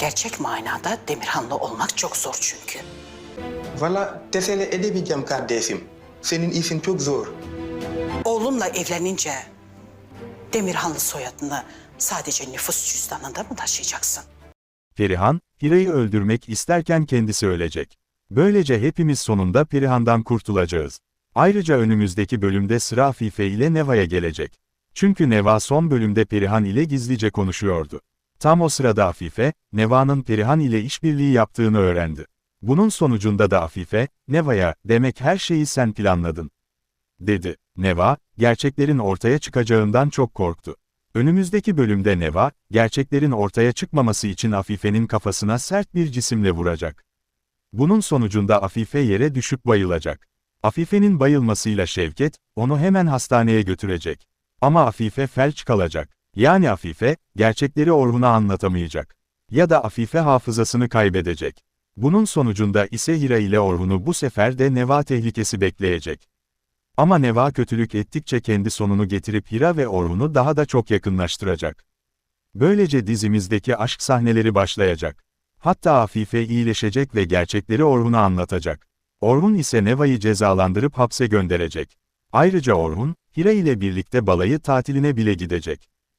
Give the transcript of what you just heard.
Gerçek manada Demirhanlı olmak çok zor çünkü. Valla tesele edemeyeceğim kardeşim. Senin işin çok zor. Oğlumla evlenince Demirhanlı soyadını sadece nüfus cüzdanında mı taşıyacaksın? Perihan, Hira'yı öldürmek isterken kendisi ölecek. Böylece hepimiz sonunda Perihan'dan kurtulacağız. Ayrıca önümüzdeki bölümde sıra Afife ile Neva'ya gelecek. Çünkü Neva son bölümde Perihan ile gizlice konuşuyordu. Tam o sırada Afife, Neva'nın Perihan ile işbirliği yaptığını öğrendi. Bunun sonucunda da Afife, Neva'ya, demek her şeyi sen planladın. Dedi. Neva, gerçeklerin ortaya çıkacağından çok korktu. Önümüzdeki bölümde Neva, gerçeklerin ortaya çıkmaması için Afife'nin kafasına sert bir cisimle vuracak. Bunun sonucunda Afife yere düşüp bayılacak. Afife'nin bayılmasıyla Şevket, onu hemen hastaneye götürecek. Ama Afife felç kalacak. Yani Afife, gerçekleri Orhun'a anlatamayacak. Ya da Afife hafızasını kaybedecek. Bunun sonucunda ise Hira ile Orhun'u bu sefer de Neva tehlikesi bekleyecek. Ama Neva kötülük ettikçe kendi sonunu getirip Hira ve Orhun'u daha da çok yakınlaştıracak. Böylece dizimizdeki aşk sahneleri başlayacak. Hatta Afife iyileşecek ve gerçekleri Orhun'a anlatacak. Orhun ise Neva'yı cezalandırıp hapse gönderecek. Ayrıca Orhun, Hira ile birlikte balayı tatiline bile gidecek.